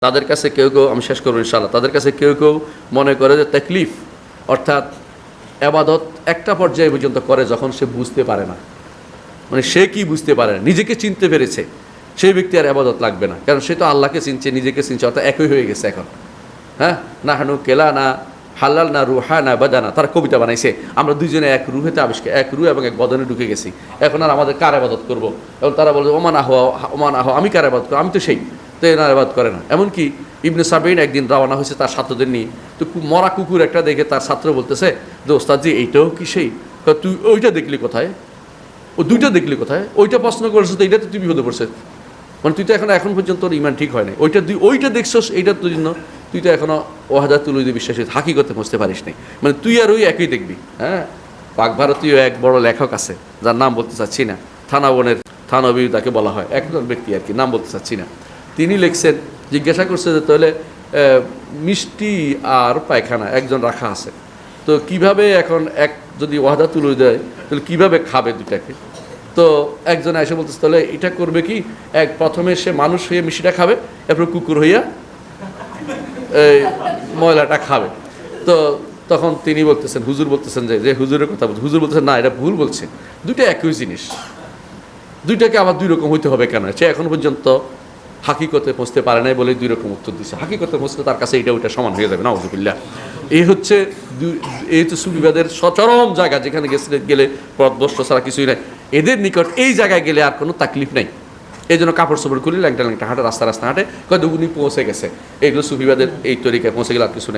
তাদের কাছে কেউ কেউ, আমি শেষ করব ইনশাল্লাহ তাদের কাছে কেউ কেউ মনে করে যে তাকলিফ, অর্থাৎ আবাদত একটা পর্যায়ে পর্যন্ত করে যখন সে বুঝতে পারে না। মানে সে কি বুঝতে পারে না? নিজেকে চিনতে পেরেছে। সেই ব্যক্তি আর আবাদত লাগবে না। কারণ সে তো আল্লাহকে চিনছে, নিজেকে চিনছে, অর্থাৎ একই হয়ে গেছে এখন। হ্যাঁ? না হানু কেলা না হালাল না রুহা না বাদানা। তারা কবিতা বানাইছে। আমরা দুজনে এক রুহেতে আবিষ্কার, এক রুহ এবং এক বদনে ঢুকে গেছি। এখন আর আমাদের কার আবাদত করব? এবং তারা বলে ওমান আহ ওমান আহ আমি কার আবাদত করব? আমি তো সেই। তো এনার আবাদ করে না। এমনকি ইবনে সাবিন একদিন রওনা হয়েছে তার ছাত্রদের নিয়ে। তো মরা কুকুর একটা দেখে তার ছাত্র বলতেছে যে ওস্তাদজি এইটাও কি সেই? তুই ওইটা দেখলি কোথায়? ও দুইটা দেখলি কোথায়? ওইটা প্রশ্ন করেছ, তো এইটা তো তুই বিপদে পড়ছে মানে তুই তো এখন এখন পর্যন্ত তোর ইমান ঠিক হয় নাই। ওইটা তুই, ওইটা দেখছস, এইটা তোর জন্য তুই তো এখনও ওহাদা তুলুই বিশ্বাসী। হাকি করতে বুঝতে পারিস নাই। মানে তুই আর ওই একই দেখবি হ্যাঁ? পাক ভারতীয় এক বড় লেখক আছে, যার নাম বলতে চাচ্ছি না। থানাবনের থানবী তাকে বলা হয়। একজন ব্যক্তি আর কি, নাম বলতে চাচ্ছি না। তিনি লিখছেন, জিজ্ঞাসা করছে যে তাহলে মিষ্টি আর পায়খানা একজন রাখা আছে। তো কীভাবে এখন এক যদি ওয়াদা তুলে দেয়, তাহলে কীভাবে খাবে দুটাকে তো একজন এসে বলতেছে, তাহলে এটা করবে কি? এক, প্রথমে সে মানুষ হয়ে মিষ্টিটা খাবে, এরপর কুকুর হইয়া এই ময়লাটা খাবে। তো তখন তিনি বলতেছেন, হুজুর বলতেছেন যে হুজুরের কথা বলছে, হুজুর বলতেছেন, না, এটা ভুল বলছে। দুইটা একই জিনিস। দুইটাকে আবার দুই রকম হইতে হবে কেন? সে এখন পর্যন্ত হাকিকতে পৌঁছতে পারে নাই বলে দুই রকম উত্তর দিচ্ছে হাকিকতে পৌঁছতে তার কাছে এটা ওইটা সমান হয়ে যাবে না অজুবিল্লা এই হচ্ছে এই হচ্ছে সুবিবাদের সচরম জায়গা, যেখানে গেছে গেলে পথভ্রষ্ট ছাড়া কিছুই নাই। এদের নিকট এই জায়গায় গেলে আর কোনো তাকলিফ নাই। এই জন্য কাপড় চোপড় খুলে ল্যাংটা ল্যাংটা হাঁটে, রাস্তা রাস্তা হাঁটে, কয় দুগুনি পৌঁছে গেছে। এইগুলো সুবিবাদের এই তরিকায় পৌঁছে গেলে আর কিছু